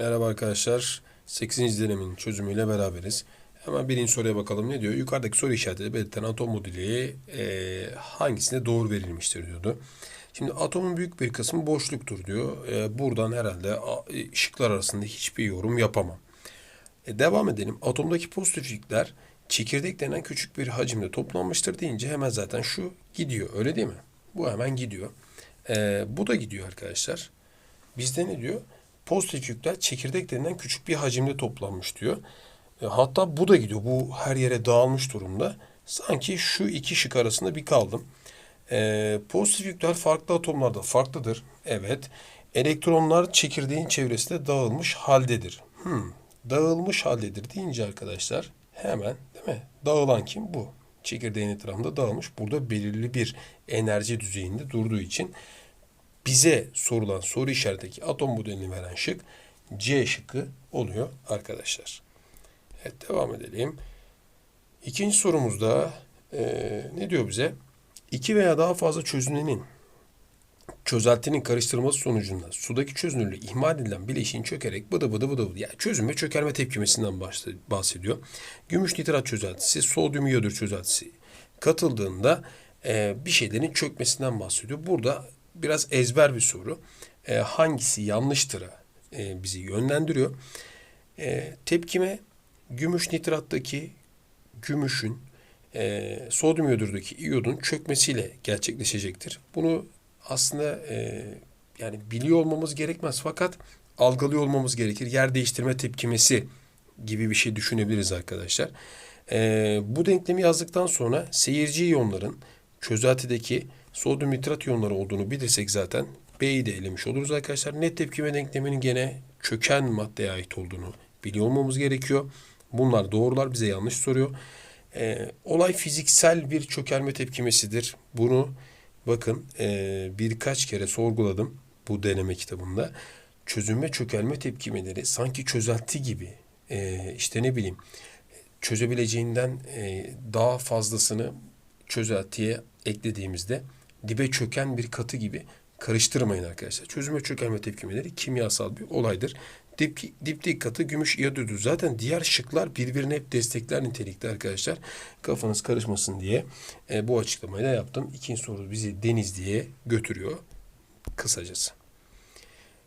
Merhaba arkadaşlar. 8. denemenin çözümüyle beraberiz. Hemen birinci soruya bakalım ne diyor? Yukarıdaki soru işaretiyle belirtilen atom modeli e, hangisine doğru verilmiştir diyordu. Şimdi atomun büyük bir kısmı boşluktur diyor. E, buradan herhalde e, şıklar arasında hiçbir yorum yapamam. E, devam edelim. Atomdaki pozitif yükler çekirdek denen küçük bir hacimde toplanmıştır deyince hemen zaten şu gidiyor. Öyle değil mi? Bu hemen gidiyor. E, bu da gidiyor arkadaşlar. Bizde ne diyor? Pozitif yükler çekirdek denilen küçük bir hacimde toplanmış diyor. E, hatta bu da gidiyor. Bu her yere dağılmış durumda. Sanki şu iki şık arasında bir kaldım. E, pozitif yükler farklı atomlarda farklıdır. Evet. Elektronlar çekirdeğin çevresinde dağılmış haldedir. Hmm, dağılmış haldedir deyince arkadaşlar hemen değil mi? Dağılan kim? Bu. Çekirdeğin etrafında dağılmış. Burada belirli bir enerji düzeyinde durduğu için bize sorulan soru işaretindeki atom modelini veren şık C şıkkı oluyor arkadaşlar. Evet devam edelim. İkinci sorumuzda eee, ne diyor bize? İki veya daha fazla çözünenin çözeltinin karıştırılması sonucunda sudaki çözünürlüğü ihmal edilen bileşiğin çökerek bıdı bıdı bıdı bıdı yani çözüm ve çökerme tepkimesinden bahsediyor. Gümüş nitrat çözeltisi, sodyum iyodür çözeltisi katıldığında e, bir şeylerin çökmesinden bahsediyor. Burada biraz ezber bir soru. E, hangisi yanlıştır'a e, bizi yönlendiriyor. E, tepkime gümüş nitrattaki gümüşün e, sodyum iyodürdeki iyodun çökmesiyle gerçekleşecektir. Bunu aslında e, yani biliyor olmamız gerekmez fakat algılıyor olmamız gerekir. Yer değiştirme tepkimesi gibi bir şey düşünebiliriz arkadaşlar. E, bu denklemi yazdıktan sonra seyirci iyonların çözeltideki sodyum nitrat iyonları olduğunu bilirsek zaten B'yi de elemiş oluruz arkadaşlar. Net tepkime denkleminin gene çöken maddeye ait olduğunu biliyor olmamız gerekiyor. Bunlar doğrular bize yanlış soruyor. Ee, olay fiziksel bir çökelme tepkimesidir. Bunu bakın e, birkaç kere sorguladım bu deneme kitabında. Çözüm ve çökelme tepkimeleri sanki çözelti gibi e, işte ne bileyim çözebileceğinden e, daha fazlasını çözeltiye eklediğimizde dibe çöken bir katı gibi karıştırmayın arkadaşlar. Çözüm ve çökelme tepkimeleri kimyasal bir olaydır. Dip, diptik katı gümüş iyodürdür. Zaten diğer şıklar birbirini hep destekler nitelikte arkadaşlar. Kafanız karışmasın diye e, bu açıklamayı da yaptım. İkinci soru bizi deniz diye götürüyor kısacası.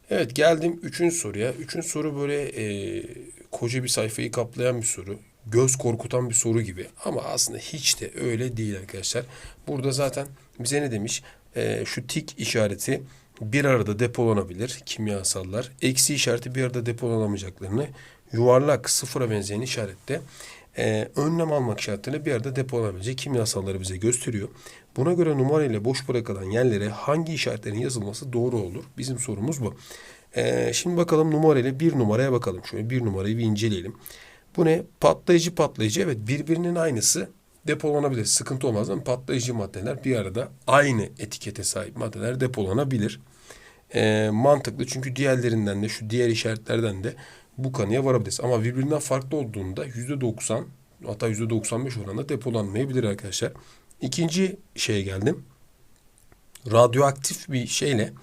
Evet geldim üçüncü soruya. Üçüncü soru böyle e, koca bir sayfayı kaplayan bir soru. Göz korkutan bir soru gibi. Ama aslında hiç de öyle değil arkadaşlar. Burada zaten bize ne demiş? E, şu tik işareti bir arada depolanabilir kimyasallar. Eksi işareti bir arada depolanamayacaklarını yuvarlak sıfıra benzeyen işarette e, önlem almak şartıyla bir arada depolanabilecek kimyasalları bize gösteriyor. Buna göre numara ile boş bırakılan yerlere hangi işaretlerin yazılması doğru olur? Bizim sorumuz bu. E, şimdi bakalım numara ile bir numaraya bakalım. Şöyle bir numarayı bir inceleyelim. Bu ne? Patlayıcı patlayıcı. Evet birbirinin aynısı depolanabilir. Sıkıntı olmaz ama patlayıcı maddeler bir arada aynı etikete sahip maddeler depolanabilir. E, mantıklı çünkü diğerlerinden de şu diğer işaretlerden de bu kanıya varabiliriz. Ama birbirinden farklı olduğunda yüzde doksan hatta yüzde doksan beş oranında depolanmayabilir arkadaşlar. İkinci şeye geldim. Radyoaktif bir şeyle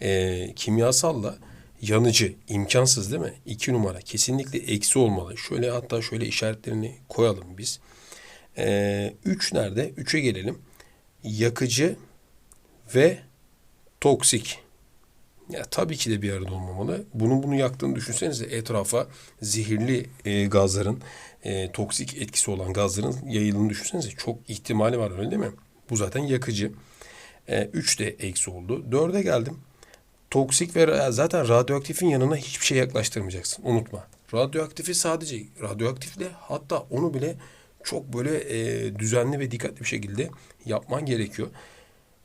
e, kimyasalla yanıcı imkansız değil mi? İki numara kesinlikle eksi olmalı. Şöyle hatta şöyle işaretlerini koyalım biz. E, üç nerede? Üçe gelelim. Yakıcı ve toksik. Ya tabii ki de bir arada olmamalı. Bunun bunu yaktığını düşünsenize etrafa zehirli e, gazların, e, toksik etkisi olan gazların yayıldığını düşünsenize. Çok ihtimali var öyle değil mi? Bu zaten yakıcı. E, üç de eksi oldu. Dörde geldim. Toksik ve zaten radyoaktifin yanına hiçbir şey yaklaştırmayacaksın. Unutma. Radyoaktifi sadece radyoaktifle hatta onu bile çok böyle e, düzenli ve dikkatli bir şekilde yapman gerekiyor.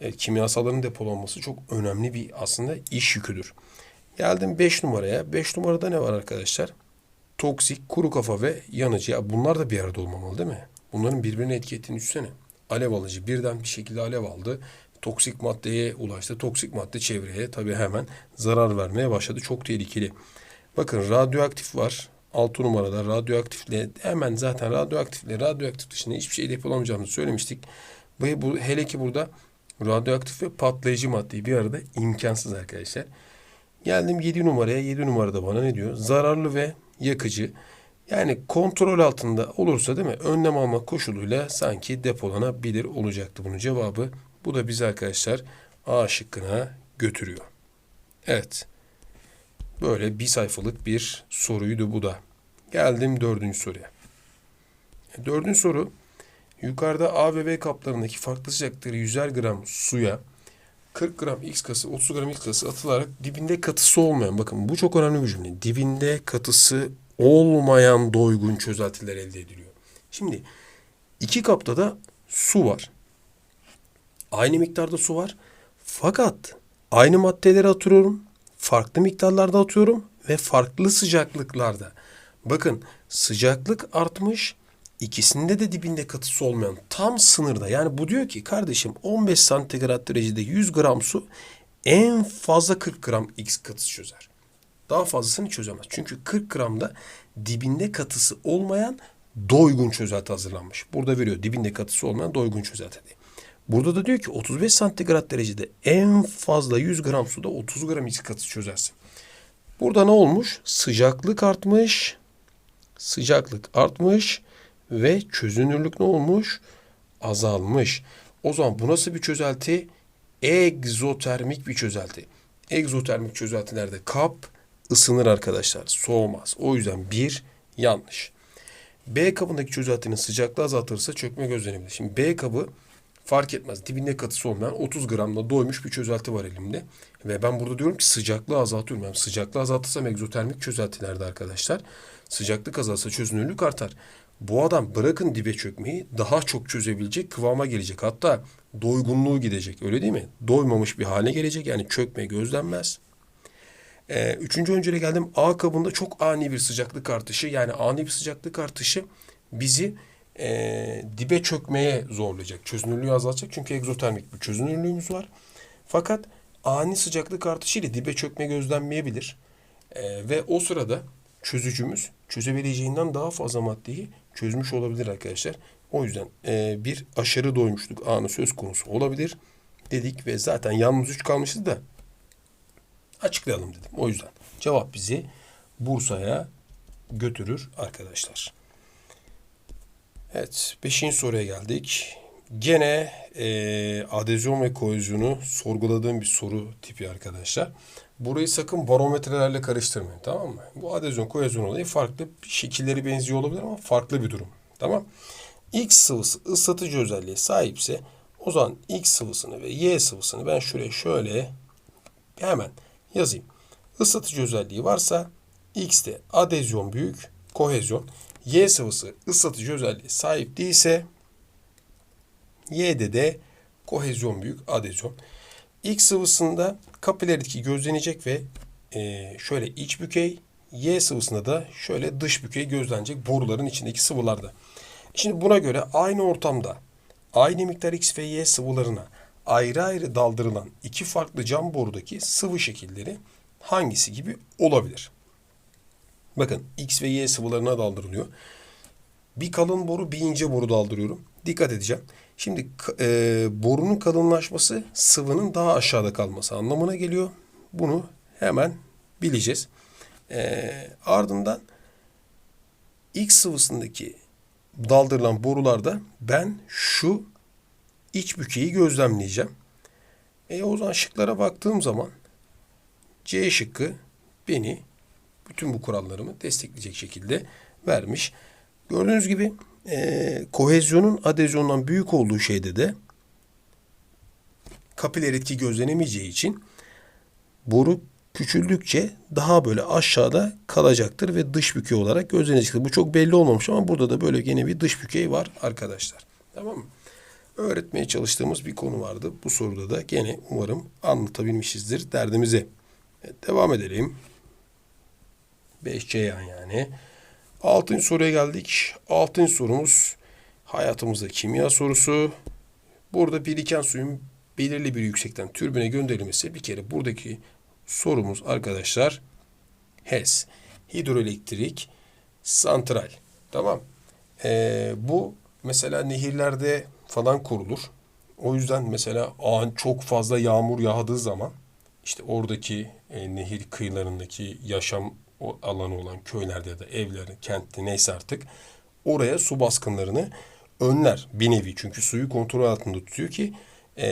E, kimyasalların depolanması çok önemli bir aslında iş yüküdür. Geldim 5 numaraya. 5 numarada ne var arkadaşlar? Toksik, kuru kafa ve yanıcı. Ya bunlar da bir arada olmamalı değil mi? Bunların birbirine etki ettiğini düşünsene. Alev alıcı birden bir şekilde alev aldı. Toksik maddeye ulaştı. Toksik madde çevreye tabii hemen zarar vermeye başladı. Çok tehlikeli. Bakın radyoaktif var. 6 numarada radyoaktifle hemen zaten radyoaktifle radyoaktif dışında hiçbir şey depolamayacağımızı söylemiştik. Bu, bu hele ki burada radyoaktif ve patlayıcı maddeyi bir arada imkansız arkadaşlar. Geldim 7 numaraya. 7 numarada bana ne diyor? Zararlı ve yakıcı. Yani kontrol altında olursa değil mi? Önlem alma koşuluyla sanki depolanabilir olacaktı bunun cevabı. Bu da bizi arkadaşlar A şıkkına götürüyor. Evet. Böyle bir sayfalık bir soruydu bu da. Geldim dördüncü soruya. Dördüncü soru. Yukarıda A ve B kaplarındaki farklı sıcaklıkları 100'er gram suya 40 gram X kası, 30 gram X kası atılarak dibinde katısı olmayan, bakın bu çok önemli bir cümle. Dibinde katısı olmayan doygun çözeltiler elde ediliyor. Şimdi iki kapta da su var. Aynı miktarda su var. Fakat aynı maddeleri atıyorum. Farklı miktarlarda atıyorum ve farklı sıcaklıklarda. Bakın sıcaklık artmış. İkisinde de dibinde katısı olmayan tam sınırda. Yani bu diyor ki kardeşim 15 santigrat derecede 100 gram su en fazla 40 gram X katısı çözer. Daha fazlasını çözemez. Çünkü 40 gramda dibinde katısı olmayan doygun çözelti hazırlanmış. Burada veriyor dibinde katısı olmayan doygun çözelti diye. Burada da diyor ki 35 santigrat derecede en fazla 100 gram suda 30 gram katısı çözersin. Burada ne olmuş? Sıcaklık artmış. Sıcaklık artmış ve çözünürlük ne olmuş? Azalmış. O zaman bu nasıl bir çözelti? Egzotermik bir çözelti. Egzotermik çözeltilerde kap ısınır arkadaşlar. Soğumaz. O yüzden bir yanlış. B kabındaki çözeltinin sıcaklığı azaltırsa çökme gözlenebilir. Şimdi B kabı fark etmez. Dibinde katısı olmayan 30 gramla doymuş bir çözelti var elimde. Ve ben burada diyorum ki sıcaklığı azaltıyorum. Yani sıcaklığı azaltırsam egzotermik çözeltilerde arkadaşlar. Sıcaklık azalsa çözünürlük artar. Bu adam bırakın dibe çökmeyi daha çok çözebilecek kıvama gelecek. Hatta doygunluğu gidecek öyle değil mi? Doymamış bir hale gelecek yani çökme gözlenmez. Ee, üçüncü öncele geldim. A kabında çok ani bir sıcaklık artışı yani ani bir sıcaklık artışı bizi e, dibe çökmeye zorlayacak. Çözünürlüğü azaltacak çünkü egzotermik bir çözünürlüğümüz var. Fakat ani sıcaklık artışı ile dibe çökme gözlenmeyebilir. Ee, ve o sırada çözücümüz çözebileceğinden daha fazla maddeyi çözmüş olabilir arkadaşlar. O yüzden e, bir aşırı doymuşluk anı söz konusu olabilir dedik ve zaten yalnız üç kalmışız da açıklayalım dedim. O yüzden cevap bizi Bursa'ya götürür arkadaşlar. Evet, beşinci soruya geldik. Gene e, adezyon ve kohezyonu sorguladığım bir soru tipi arkadaşlar. Burayı sakın barometrelerle karıştırmayın tamam mı? Bu adezyon kohezyon olayı farklı şekilleri benziyor olabilir ama farklı bir durum. Tamam. X sıvısı ıslatıcı özelliğe sahipse o zaman X sıvısını ve Y sıvısını ben şuraya şöyle hemen yazayım. Islatıcı özelliği varsa X'te adezyon büyük, kohezyon. Y sıvısı ıslatıcı özelliğe sahip değilse Y'de de kohezyon büyük, adezyon. X sıvısında kapiler etki gözlenecek ve e, şöyle iç bükey, Y sıvısında da şöyle dış bükey gözlenecek boruların içindeki sıvılarda. Şimdi buna göre aynı ortamda aynı miktar X ve Y sıvılarına ayrı ayrı daldırılan iki farklı cam borudaki sıvı şekilleri hangisi gibi olabilir? Bakın X ve Y sıvılarına daldırılıyor. Bir kalın boru bir ince boru daldırıyorum. Dikkat edeceğim. Şimdi e, borunun kalınlaşması sıvının daha aşağıda kalması anlamına geliyor. Bunu hemen bileceğiz. E, ardından X sıvısındaki daldırılan borularda ben şu iç bükeyi gözlemleyeceğim. E o zaman şıklara baktığım zaman C şıkkı beni bütün bu kurallarımı destekleyecek şekilde vermiş. Gördüğünüz gibi e, kohezyonun adezyondan büyük olduğu şeyde de kapiler etki gözlenemeyeceği için boru küçüldükçe daha böyle aşağıda kalacaktır ve dış bükey olarak gözlenecektir. Bu çok belli olmamış ama burada da böyle gene bir dış bükey var arkadaşlar. Tamam mı? Öğretmeye çalıştığımız bir konu vardı. Bu soruda da gene umarım anlatabilmişizdir derdimizi. Evet, devam edelim. 5C yani. Altıncı soruya geldik. Altıncı sorumuz hayatımızda kimya sorusu. Burada biriken suyun belirli bir yüksekten türbüne gönderilmesi bir kere buradaki sorumuz arkadaşlar HES. Hidroelektrik santral. Tamam. Ee, bu mesela nehirlerde falan kurulur. O yüzden mesela an çok fazla yağmur yağdığı zaman işte oradaki e, nehir kıyılarındaki yaşam o alanı olan köylerde ya da evleri, kentte neyse artık oraya su baskınlarını önler bir nevi. Çünkü suyu kontrol altında tutuyor ki e,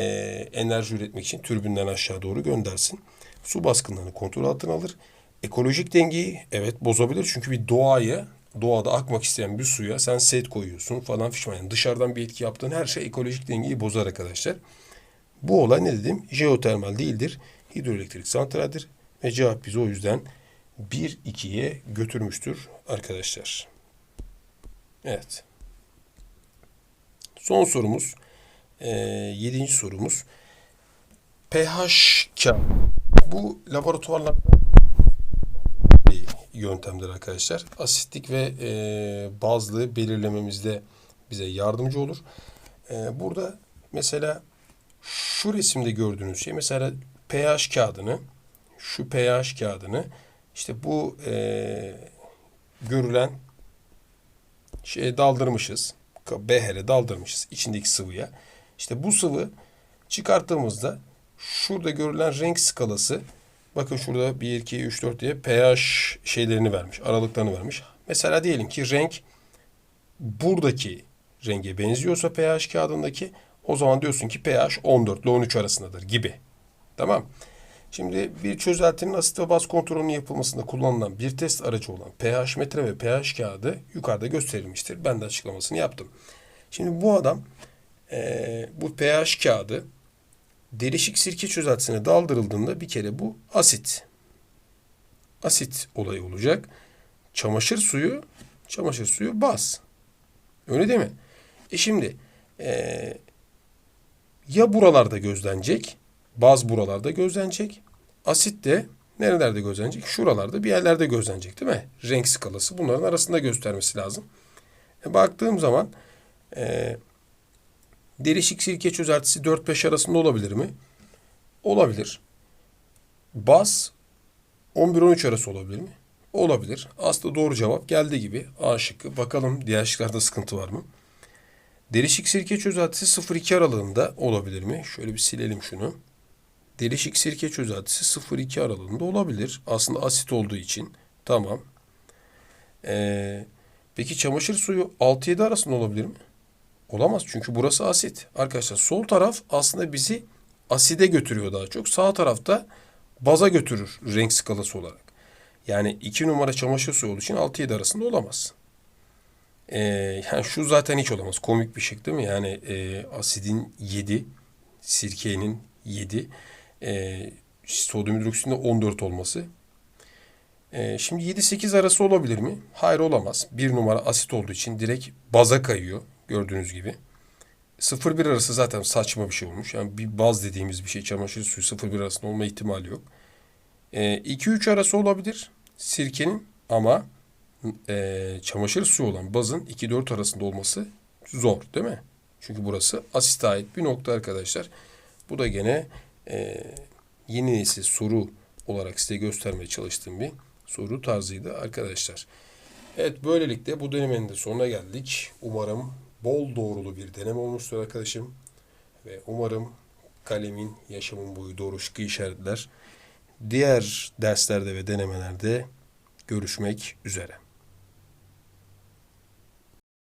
enerji üretmek için türbinden aşağı doğru göndersin. Su baskınlarını kontrol altına alır. Ekolojik dengeyi evet bozabilir. Çünkü bir doğaya, doğada akmak isteyen bir suya sen set koyuyorsun falan fişman. Yani dışarıdan bir etki yaptığın her şey ekolojik dengeyi bozar arkadaşlar. Bu olay ne dedim? Jeotermal değildir. Hidroelektrik santraldir. Ve cevap bizi o yüzden 1-2'ye götürmüştür arkadaşlar. Evet. Son sorumuz. E, yedinci sorumuz. pH kağıdı. Bu laboratuvarlarda bir yöntemdir arkadaşlar. Asitlik ve e, bazlığı belirlememizde bize yardımcı olur. E, burada mesela şu resimde gördüğünüz şey mesela pH kağıdını şu pH kağıdını işte bu e, görülen şeye daldırmışız. Behere daldırmışız içindeki sıvıya. İşte bu sıvı çıkarttığımızda şurada görülen renk skalası bakın şurada 1, 2, 3, 4 diye pH şeylerini vermiş. Aralıklarını vermiş. Mesela diyelim ki renk buradaki renge benziyorsa pH kağıdındaki o zaman diyorsun ki pH 14 ile 13 arasındadır gibi. Tamam. Şimdi bir çözeltinin asit ve baz kontrolünün yapılmasında kullanılan bir test aracı olan pH metre ve pH kağıdı yukarıda gösterilmiştir. Ben de açıklamasını yaptım. Şimdi bu adam eee, bu pH kağıdı derişik sirke çözeltisine daldırıldığında bir kere bu asit. Asit olayı olacak. Çamaşır suyu, çamaşır suyu baz. Öyle değil mi? E şimdi eee, ya buralarda gözlenecek, baz buralarda gözlenecek, asit de nerelerde gözlenecek? Şuralarda bir yerlerde gözlenecek değil mi? Renk skalası bunların arasında göstermesi lazım. E, baktığım zaman eee Derişik sirke çözeltisi 4-5 arasında olabilir mi? Olabilir. Baz 11-13 arası olabilir mi? Olabilir. Aslında doğru cevap geldi gibi. A şıkkı. Bakalım diğer şıklarda sıkıntı var mı? Derişik sirke çözeltisi 0-2 aralığında olabilir mi? Şöyle bir silelim şunu. Derişik sirke çözeltisi 0-2 aralığında olabilir. Aslında asit olduğu için. Tamam. Ee, peki çamaşır suyu 6-7 arasında olabilir mi? Olamaz çünkü burası asit. Arkadaşlar sol taraf aslında bizi aside götürüyor daha çok. Sağ tarafta baza götürür renk skalası olarak. Yani 2 numara çamaşır suyu olduğu için 6-7 arasında olamaz. Ee, yani şu zaten hiç olamaz. Komik bir şık değil mi? Yani e, asidin 7, sirkenin 7, e, sodyum hidroksitin de 14 olması. E, şimdi 7-8 arası olabilir mi? Hayır olamaz. Bir numara asit olduğu için direkt baza kayıyor. Gördüğünüz gibi. 0-1 arası zaten saçma bir şey olmuş. Yani bir baz dediğimiz bir şey çamaşır suyu 0-1 arasında olma ihtimali yok. E, 2-3 arası olabilir sirkenin ama e, çamaşır suyu olan bazın 2-4 arasında olması zor değil mi? Çünkü burası asite ait bir nokta arkadaşlar. Bu da gene e, yeni nesil soru olarak size göstermeye çalıştığım bir soru tarzıydı arkadaşlar. Evet böylelikle bu denemenin de sonuna geldik. Umarım bol doğrulu bir deneme olmuştur arkadaşım. Ve umarım kalemin yaşamın boyu doğru şıkkı işaretler. Diğer derslerde ve denemelerde görüşmek üzere.